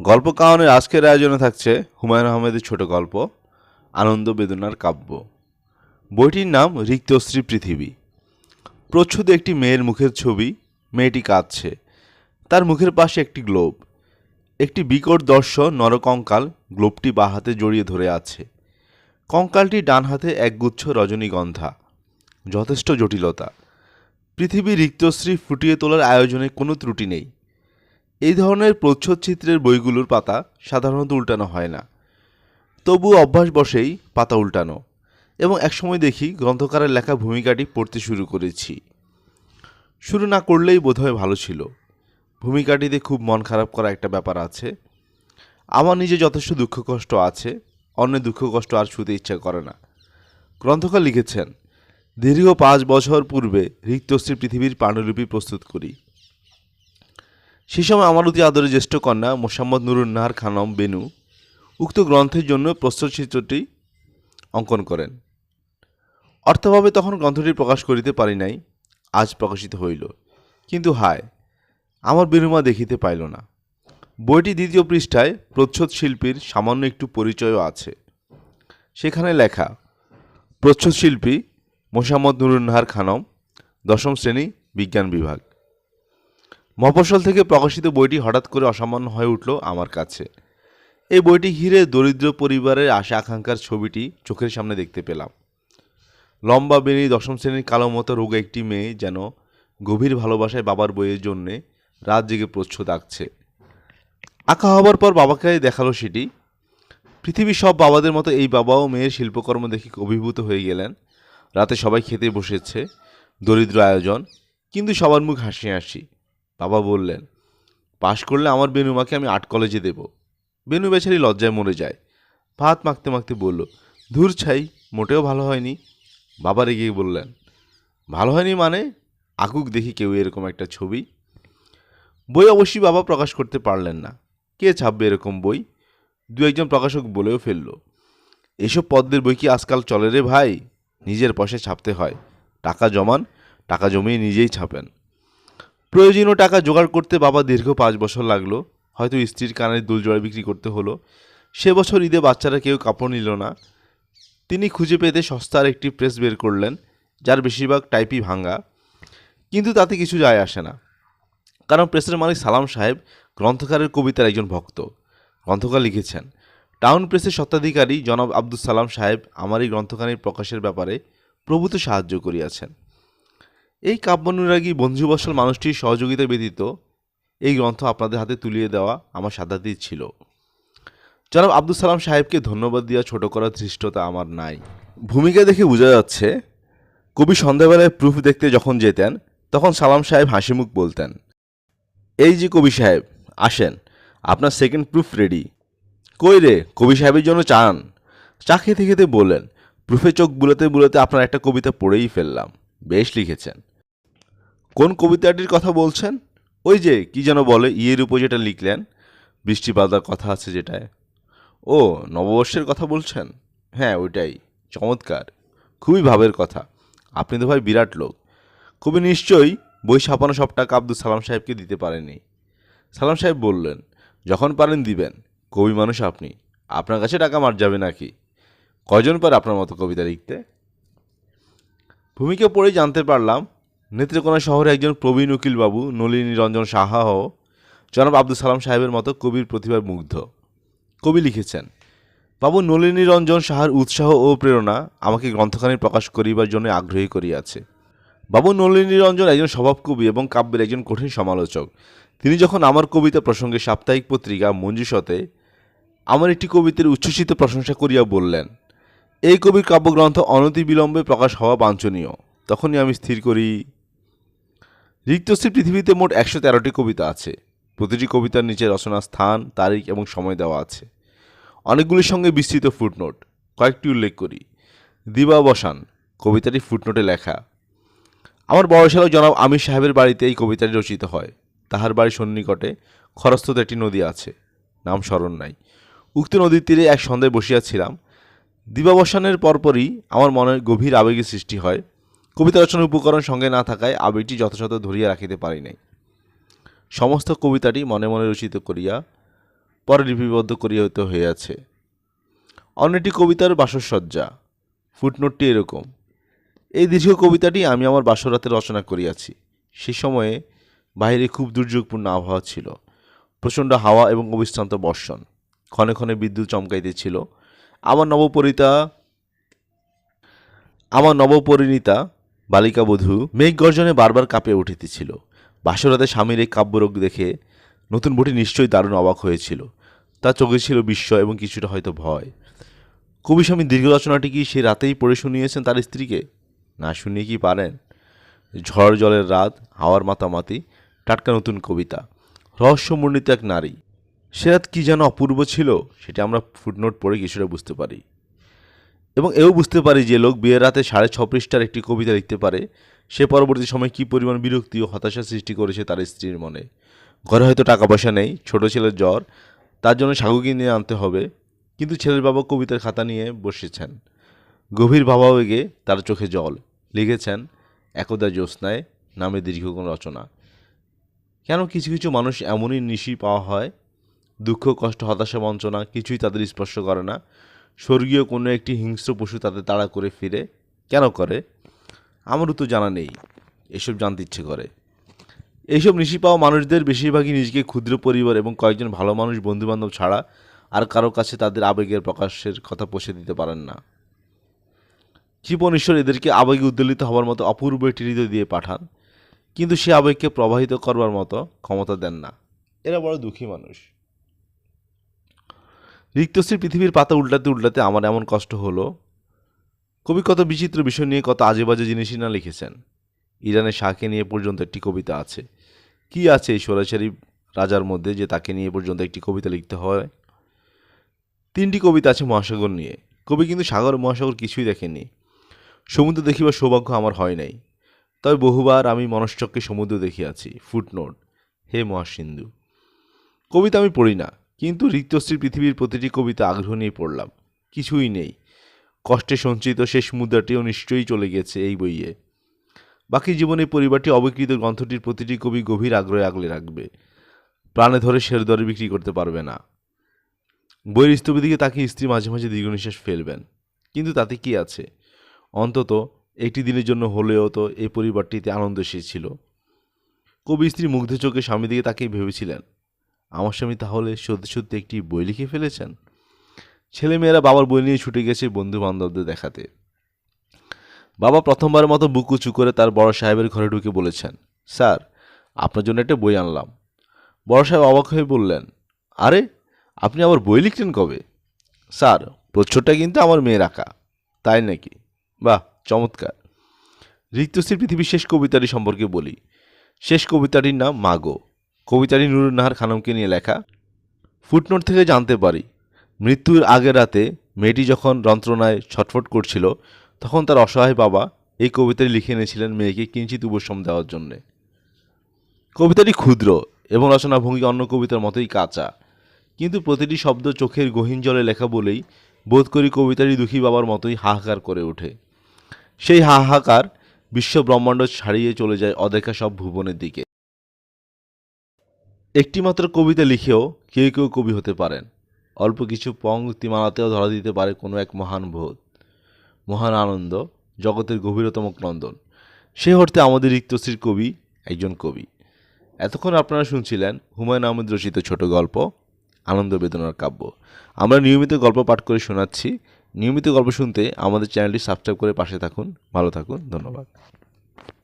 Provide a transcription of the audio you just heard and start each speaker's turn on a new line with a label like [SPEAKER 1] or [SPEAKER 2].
[SPEAKER 1] গল্প কাহানের আজকের আয়োজনে থাকছে হুমায়ুন আহমেদের ছোট গল্প, আনন্দ বেদনার কাব্য। বইটির নাম রিক্তশ্রী পৃথিবী। প্রচ্ছদে একটি মেয়ের মুখের ছবি, মেয়েটি কাঁদছে। তার মুখের পাশে একটি গ্লোব। একটি বিকট দর্শ নরকঙ্কাল গ্লোবটি বা হাতে জড়িয়ে ধরে আছে। কঙ্কালটি ডান হাতে একগুচ্ছ রজনীগন্ধা। যথেষ্ট জটিলতা। পৃথিবী রিক্তশ্রী ফুটিয়ে তোলার আয়োজনে কোনো ত্রুটি নেই। এই ধরনের প্রচ্ছদ চিত্রের বইগুলোর পাতা সাধারণত উল্টানো হয় না। তবু অভ্যাস বসেই পাতা উল্টানো এবং একসময় দেখি গ্রন্থকারের লেখা ভূমিকাটি পড়তে শুরু করেছি। শুরু না করলেই বোধহয় ভালো ছিল। ভূমিকাটিতে খুব মন খারাপ করা একটা ব্যাপার আছে। আমার নিজে যথেষ্ট দুঃখ কষ্ট আছে অন্য দুঃখ কষ্ট আর শুতে ইচ্ছা করে না। গ্রন্থকার লিখেছেন, দীর্ঘ পাঁচ বছর পূর্বে রিক্তশ্রী পৃথিবীর পাণ্ডুলিপি প্রস্তুত করি। সে সময় আমার অতি আদরের জ্যেষ্ঠ কন্যা মোসাম্মদ নুরুন্নাহার খানম বেনু উক্ত গ্রন্থের জন্য প্রস্তরচিত্রটি অঙ্কন করেন। অর্থভাবে তখন গ্রন্থটি প্রকাশ করিতে পারি নাই, আজ প্রকাশিত হইল। কিন্তু হায়, আমার বেনুমা দেখিতে পাইল না। বইটি দ্বিতীয় পৃষ্ঠায় প্রচ্ছদ শিল্পীর সামান্য একটু পরিচয়ও আছে। সেখানে লেখা, প্রচ্ছদ শিল্পী মোসাম্মদ নুরুন্নাহার খানম, দশম শ্রেণি বিজ্ঞান বিভাগ। মফস্বল থেকে প্রকাশিত বইটি হঠাৎ করে অসামান্য হয়ে উঠল আমার কাছে। এই বইটি ঘিরে দরিদ্র পরিবারের আশা আকাঙ্ক্ষার ছবিটি চোখের সামনে দেখতে পেলাম। লম্বা বেনি দশম শ্রেণির কালো মতো রোগা একটি মেয়ে যেন গভীর ভালোবাসায় বাবার বইয়ের জন্যে রাত জেগে প্রচ্ছদ আঁকছে। আঁকা হবার পর বাবাকে দেখাল সেটি। পৃথিবীর সব বাবাদের মতো এই বাবাও মেয়ের শিল্পকর্ম দেখে অভিভূত হয়ে গেলেন। রাতে সবাই খেতে বসেছে। দরিদ্র আয়োজন, কিন্তু সবার মুখ হাসি হাসি। বাবা বললেন, পাশ করলে আমার বেনুমাকে আমি আর্ট কলেজে দেব। বেনু বেচারি লজ্জায় মরে যায়। ভাত মাখতে মাখতে বলল, ধুর ছাই, মোটেও ভালো হয়নি। বাবা রেগে বললেন, ভালো হয়নি মানে? আকুক দেখি কেউ এরকম একটা ছবি? বই অবশ্যই বাবা প্রকাশ করতে পারলেন না। কে ছাপবে এরকম বই? দু একজন প্রকাশক বলেও ফেলল, এসব পদ্মের বই কি আজকাল চলে রে ভাই? নিজের পয়সায় ছাপতে হয়। টাকা জমান, টাকা জমিয়ে নিজেই ছাপেন। প্রয়োজনীয় টাকা জোগাড় করতে বাবা দীর্ঘ পাঁচ বছর লাগল। হয়তো স্ত্রীর কানের দুল জোড়া বিক্রি করতে হলো। সে বছর ঈদে বাচ্চারা কেউ কাপড় নিল না। তিনি খুঁজে পেতে সস্তার একটি প্রেস বের করলেন, যার বেশিরভাগ টাইপই ভাঙ্গা। কিন্তু তাতে কিছু যায় আসে না। কারণ প্রেসের মালিক সালাম সাহেব গ্রন্থকারের কবিতার একজন ভক্ত। গ্রন্থকার লিখেছেন, টাউন প্রেসের স্বত্বাধিকারী জনাব আব্দুল সালাম সাহেব আমার এই গ্রন্থখানির প্রকাশের ব্যাপারে প্রভূত সাহায্য করিয়াছেন। এই কাব্যানুরাগী বন্ধুবৎসল মানুষটির সহযোগিতা ব্যতীত এই গ্রন্থ আপনাদের হাতে তুলিয়ে দেওয়া আমার সাধ্যাতীত ছিল। জনাব আব্দুল সালাম সাহেবকে ধন্যবাদ দেওয়া ছোট করার ধৃষ্টতা আমার নাই। ভূমিকা দেখে বোঝা যাচ্ছে, কবি সন্ধ্যাবেলায় প্রুফ দেখতে যখন যেতেন, তখন সালাম সাহেব হাসিমুখ বলতেন, এই যে কবি সাহেব, আসেন, আপনার সেকেন্ড প্রুফ রেডি কই রে, কবি সাহেবের জন্য চান চা খেতে খেতে বললেন প্রুফে চোখ বুলাতে বুলাতে আপনার একটা কবিতা পড়েই ফেললাম। বেশ লিখেছেন। কোন কবিতাটির কথা বলছেন? ওই যে, কি যেন বলে, ইয়ের উপর যেটা লিখলেন বৃষ্টি বাদার কথা আছে যেটায়। ও, নববর্ষের কথা বলছেন? হ্যাঁ ওইটাই, চমৎকার, খুবই ভাবের কথা। আপনি তো ভাই বিরাট লোক। খুবই নিশ্চয়ই বই ছাপানো সব টাকা আব্দুল সালাম সাহেবকে দিতে পারেনি সালাম সাহেব বললেন, যখন পারেন দিবেন, কবি মানুষ আপনি। আপনার কাছে টাকা মার যাবে নাকি? কয়জন পারে আপনার মতো কবিতা লিখতে? ভূমিকা পড়েই জানতে পারলাম নেত্রকোনা শহরে একজন প্রবীণ উকিল বাবু নলিনী রঞ্জন সাহাও জনাব আব্দুল সালাম সাহেবের মতো কবির প্রতিভার মুগ্ধ। কবি লিখেছেন, বাবু, নলিনী রঞ্জন সাহার উৎসাহ ও প্রেরণা আমাকে গ্রন্থখানি প্রকাশ করিবার জন্য আগ্রহী করিয়াছে। বাবু, নলিনী রঞ্জন একজন স্বভাব কবি এবং কাব্যের একজন কঠিন সমালোচক। তিনি যখন আমার কবিতা প্রসঙ্গে সাপ্তাহিক পত্রিকা মঞ্জুসতে আমার একটি কবিতার উচ্ছ্বসিত প্রশংসা করিয়া বললেন, এই কবির কাব্যগ্রন্থ অনতিবিলম্বে প্রকাশ হওয়া বাঞ্ছনীয়। তখনই আমি স্থির করি রিক্তশ্রী পৃথিবীতে মোট একশো তেরোটি কবিতা আছে। প্রতিটি কবিতার নিচে রচনার স্থান, তারিখ এবং সময় দেওয়া আছে। অনেকগুলির সঙ্গে বিস্তৃত ফুটনোট। কয়েকটি উল্লেখ করি। দিবাবসান কবিতাটি ফুটনোটে লেখা। আমার বয়সালক জনাব আমির সাহেবের বাড়িতে এই কবিতাটি রচিত হয়। তাহার বাড়ির সন্নিকটে খরস্রোত একটি নদী আছে। নাম স্মরণ নাই। উক্ত নদীর তীরে এক সন্ধ্যায় বসিয়াছিলাম। দিবাবসানের পরপরই আমার মনে গভীর আবেগের সৃষ্টি হয়। কবিতা রচনার উপকরণ সঙ্গে না থাকায় আবেগটি যথাযথ ধরিয়া রাখিতে পারি নাই। সমস্ত কবিতাটি মনে মনে রচিত করিয়া পরে লিপিবদ্ধ করিয়া হইতে হইয়াছে। অন্যটি কবিতার বাসসজ্জা ফুটনোটটি এরকম, এই দীর্ঘ কবিতাটি আমি আমার বাসরাতে রচনা করিয়াছি। সে সময়ে বাইরে খুব দুর্যোগপূর্ণ আবহাওয়া ছিল, প্রচণ্ড হাওয়া এবং অবিশ্রান্ত বর্ষণ। ক্ষণে ক্ষণে বিদ্যুৎ চমকাইতেছিল। আমার নবপরিতা আমার নবপরিণীতা বালিকা বধূ মেঘ গর্জনে বারবার কাঁপিয়ে উঠিতেছিল বাসরাতে স্বামীর এই কাব্যরোগ দেখে নতুন বটি নিশ্চয়ই দারুণ অবাক হয়েছিল। তার চোখে ছিল বিস্ময় এবং কিছুটা হয়তো ভয়। কবি স্বামী দীর্ঘ রচনাটি কি সে রাতেই পড়ে শুনিয়েছেন তার স্ত্রীকে? না শুনিয়ে কি পারেন? ঝড় জলের রাত, হাওয়ার মাতামাতি, টাটকা নতুন কবিতা, রহস্যমণ্ডিত এক নারী। সে রাত কী যেন অপূর্ব ছিল, সেটা আমরা ফুটনোট পড়ে কিছুটা বুঝতে পারি। এবং এও বুঝতে পারি যে লোক বিয়ের রাতে সাড়ে ছ পৃষ্ঠার একটি কবিতা লিখতে পারে। সে পরবর্তী সময় কী পরিমাণ বিরক্তি ও হতাশা সৃষ্টি করেছে তার স্ত্রীর মনে। ঘরে হয়তো টাকা পয়সা নেই, ছোট ছেলের জ্বর, তার জন্য সাগু কিনে আনতে হবে, কিন্তু ছেলের বাবা কবিতার খাতা নিয়ে বসেছেন। গভীর ভাবাবেগে তার চোখে জল, লিখেছেন, একদা জ্যোৎস্নায় নামে দীর্ঘ কোনো রচনা। কেন কিছু কিছু মানুষ এমনই নিশি পাওয়া হয়? দুঃখ, কষ্ট, হতাশা, বঞ্চনা কিছুই তাদের স্পর্শ করে না। স্বর্গীয় কোনো একটি হিংস্র পশু তাদের তাড়া করে ফিরে। কেন করে? আমারও তো জানা নেই। এসব জানতে ইচ্ছে করে। এইসব নিশি পাওয়া মানুষদের বেশিরভাগই নিজেকে ক্ষুদ্র পরিবার এবং কয়েকজন ভালো মানুষ বন্ধুবান্ধব ছাড়া আর কারও কাছে তাদের আবেগের প্রকাশের কথা পৌঁছে দিতে পারেন না। জীবন ঈশ্বর এদেরকে আবেগে উদ্দোলিত হওয়ার মতো অপূর্ব একটি হৃদয় দিয়ে পাঠান, কিন্তু সে আবেগকে প্রবাহিত করবার মতো ক্ষমতা দেন না। এরা বড় দুঃখী মানুষ। রিক্তশ্রী পৃথিবীর পাতা উল্টাতে উল্টাতে আমার এমন কষ্ট হলো। কবি কত বিচিত্র বিষয় নিয়ে কত আজে বাজে জিনিসই না লিখেছেন। ইরানের শাহকে নিয়ে পর্যন্ত একটি কবিতা আছে। কি আছে এই সরাসরি রাজার মধ্যে যে তাকে নিয়ে পর্যন্ত একটি কবিতা লিখতে হয়? তিনটি কবিতা আছে মহাসাগর নিয়ে। কবি কিন্তু সাগর, মহাসাগর কিছুই দেখেনি সমুদ্র দেখিবার সৌভাগ্য আমার হয় নাই। তবে বহুবার আমি মনশ্চক্রে সমুদ্র দেখিয়াছি। ফুটনোট, হে মহাসিন্ধু, কবিতা আমি পড়ি না। কিন্তু রিক্তশ্রীর পৃথিবীর প্রতিটি কবিতা আগ্রহ নিয়ে পড়লাম। কিছুই নেই। কষ্টে সঞ্চিত শেষ মুদ্রাটিও নিশ্চয়ই চলে গেছে এই বইয়ে। বাকি জীবনে পরিবারটি অবিকৃত গ্রন্থটির প্রতিটি কবি গভীর আগ্রহে আগলে রাখবে। প্রাণে ধরে শের দরে বিক্রি করতে পারবে না। বইয়ের স্তূপের দিকে তাকে স্ত্রী মাঝে মাঝে দীর্ঘ নিঃশ্বাস ফেলবেন। কিন্তু তাতে কি আছে? অন্তত একটি দিনের জন্য হলেও তো এই পরিবারটিতে আনন্দ এসেছিল। কবি স্ত্রী মুগ্ধ চোখে স্বামী দিকে তাকেই ভেবেছিলেন আমার স্বামী তাহলে সত্যি সত্যি একটি বই লিখে ফেলেছেন? ছেলেমেয়েরা বাবার বই নিয়ে ছুটে গেছে বন্ধু বান্ধবদের দেখাতে। বাবা প্রথমবারের মতো বুক উঁচু করে তার বড় সাহেবের ঘরে ঢুকে বলেছেন, স্যার, আপনার জন্য একটা বই আনলাম। বড় সাহেব অবাক হয়ে বললেন, আরে, আপনি আবার বই লিখলেন কবে? স্যার, প্রচ্ছদটা কিন্তু আমার মেয়ের আঁকা। তাই নাকি? বাহ, চমৎকার। রিক্তশ্রীর পৃথিবীর শেষ কবিতাটি সম্পর্কে বলি। শেষ কবিতাটির নাম মাগো। কবিতাটি নুরুন নাহার খানমকে নিয়ে লেখা। ফুটনোট থেকে জানতে পারি, মৃত্যুর আগের রাতে মেয়েটি যখন যন্ত্রণায় ছটফট করছিল, তখন তার অসহায় বাবা এই কবিতাটি লিখে এনেছিলেন মেয়েকে কিঞ্চিত উপশম দেওয়ার জন্যে। কবিতাটি ক্ষুদ্র এবং রচনা ভঙ্গি অন্য কবিতার মতোই কাঁচা, কিন্তু প্রতিটি শব্দ চোখের গহীন জলে লেখা বলেই বোধ করি কবিতাটি দুঃখী বাবার মতোই হাহাকার করে ওঠে। সেই হাহাকার বিশ্ব ব্রহ্মাণ্ড ছাড়িয়ে চলে যায় অদেখা সব ভুবনের দিকে। একটিমাত্র কবিতা লিখেও কেউ কেউ কবি হতে পারেন। অল্প কিছু পংক্তিমালাতেও ধরা দিতে পারে কোনো এক মহান বোধ, মহান আনন্দ, জগতের গভীরতম ক্রন্দন। সে অর্থে আমাদের রিক্তশ্রীর কবি একজন কবি। এতক্ষণ আপনারা শুনছিলেন হুমায়ুন আহমেদ রচিত ছোট গল্প, আনন্দ বেদনার কাব্য। আমরা নিয়মিত গল্প পাঠ করে শোনাচ্ছি। নিয়মিত গল্প শুনতে আমাদের চ্যানেলটি সাবস্ক্রাইব করে পাশে থাকুন। ভালো থাকুন। ধন্যবাদ।